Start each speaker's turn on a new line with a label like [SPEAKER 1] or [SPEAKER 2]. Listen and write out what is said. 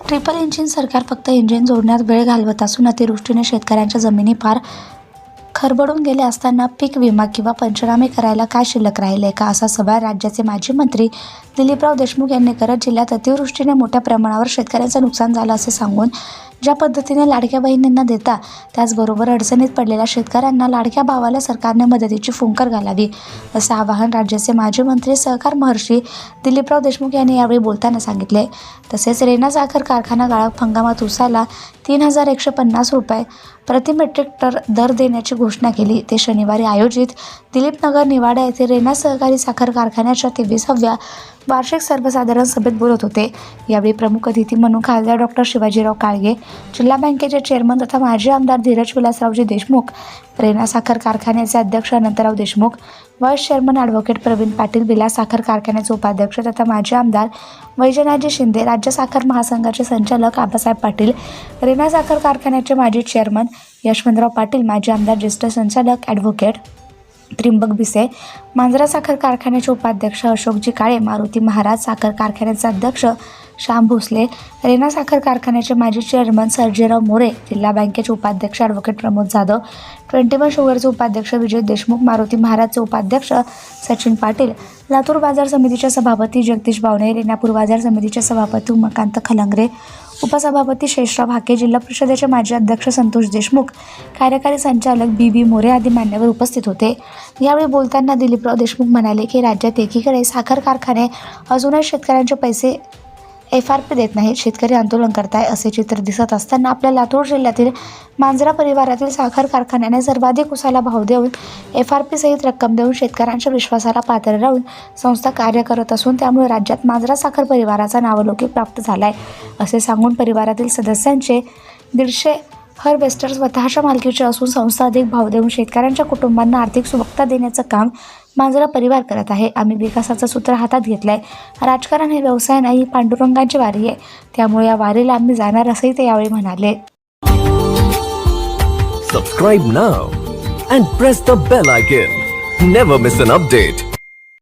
[SPEAKER 1] Triple engine सरकार फक्त engine जोडण्यात वेळ घालवत असून अतिवृष्टीने शेतकऱ्यांच्या जमिनी पार खरबडून गेले असताना पीक विमा किंवा पंचनामे करायला काय शिल्लक राहिले का असा सवाल राज्याचे माजी मंत्री दिलीपराव देशमुख यांनी करत जिल्ह्यात अतिवृष्टीने मोठ्या प्रमाणावर शेतकऱ्यांचं नुकसान झालं असे सांगून ज्या पद्धतीने लाडक्या बहिणींना देता त्याचबरोबर अडचणीत पडलेल्या शेतकऱ्यांना लाडक्या भावाला सरकारने मदतीची फुंकर घालावी असं आवाहन राज्याचे माजी मंत्री सहकार महर्षी दिलीपराव देशमुख यांनी यावेळी बोलताना सांगितले. तसेच रेणा साखर कारखाना गाळप हंगामात उसाला तीन हजार एकशे पन्नास रुपये प्रति मेट्रिक टन दर देण्याची घोषणा केली. ते शनिवारी आयोजित दिलीपनगर निवाडा येथे रेणा सहकारी साखर कारखान्याच्या तेविसाव्या वार्षिक सर्वसाधारण सभेत बोलत होते. यावेळी प्रमुख अतिथी म्हणून खासदार डॉक्टर शिवाजीराव काळगे जिल्हा बँकेचे चेअरमन तथा माजी आमदार धीरज विलासरावजी देशमुख प्रेरणा साखर कारखान्याचे अध्यक्ष Anantrao Deshmukh vice chairman advocate Pravin Patil Vilas साखर कारखान्याचे उपाध्यक्ष तथा माजी आमदार वैजनाथजी शिंदे राज्य साखर महासंघाचे संचालक आबासाहेब पाटील रेणा साखर कारखान्याचे माजी चेअरमन यशवंतराव पाटील माजी आमदार ज्येष्ठ संचालक ॲडव्होकेट त्रिंबक बिसे मांजरा साखर कारखान्याचे उपाध्यक्ष अशोकजी काळे मारुती महाराज साखर कारखान्याचे अध्यक्ष श्याम भोसले रेना साखर कारखान्याचे माजी चेअरमन सर्जेराव मोरे जिल्हा बँकेचे उपाध्यक्ष advocate Pramod Jadhav twenty one शुगरचे उपाध्यक्ष विजय देशमुख मारुती महाराजचे उपाध्यक्ष सचिन पाटील लातूर बाजार समितीचे सभापती जगदीश बावणे रेणापूर बाजार समितीचे सभापती उमाकांत खलंगरे उपसभापती शेषराव हाके जिल्हा परिषदेचे माजी अध्यक्ष संतोष देशमुख कार्यकारी संचालक बी बी मोरे आदी मान्यवर उपस्थित होते. यावेळी बोलताना दिलीपराव देशमुख म्हणाले की राज्यात एकीकडे साखर कारखाने अजूनही शेतकऱ्यांचे पैसे एफ आर पी देत नाहीत. शेतकरी आंदोलन करताय असे चित्र दिसत असताना आपल्या लातूर जिल्ह्यातील मांजरा परिवारातील साखर कारखान्याने सर्वाधिक उसाला भाव देऊन एफ आर पी सहित रक्कम देऊन शेतकऱ्यांच्या विश्वासाला पात्र राहून संस्था कार्य करत असून त्यामुळे राज्यात मांजरा साखर परिवाराचा नावलौकिक प्राप्त झाला आहे असे सांगून परिवारातील सदस्यांचे दीडशे हार्वेस्टर स्वतःच्या मालकीचे असून संस्था अधिक भाव देऊन शेतकऱ्यांच्या कुटुंबांना आर्थिक सुबकता देण्याचं काम मांजरा परिवार करत आहे. आम्ही विकासाचं सूत्र हातात घेतलं आहे राजकारण हे व्यवसाय नाही पांडुरंगांची वारी आहे. त्यामुळे या वारीला आम्ही जाणार असंही ते यावेळी म्हणाले.
[SPEAKER 2] Subscribe now and press the bell icon never miss an update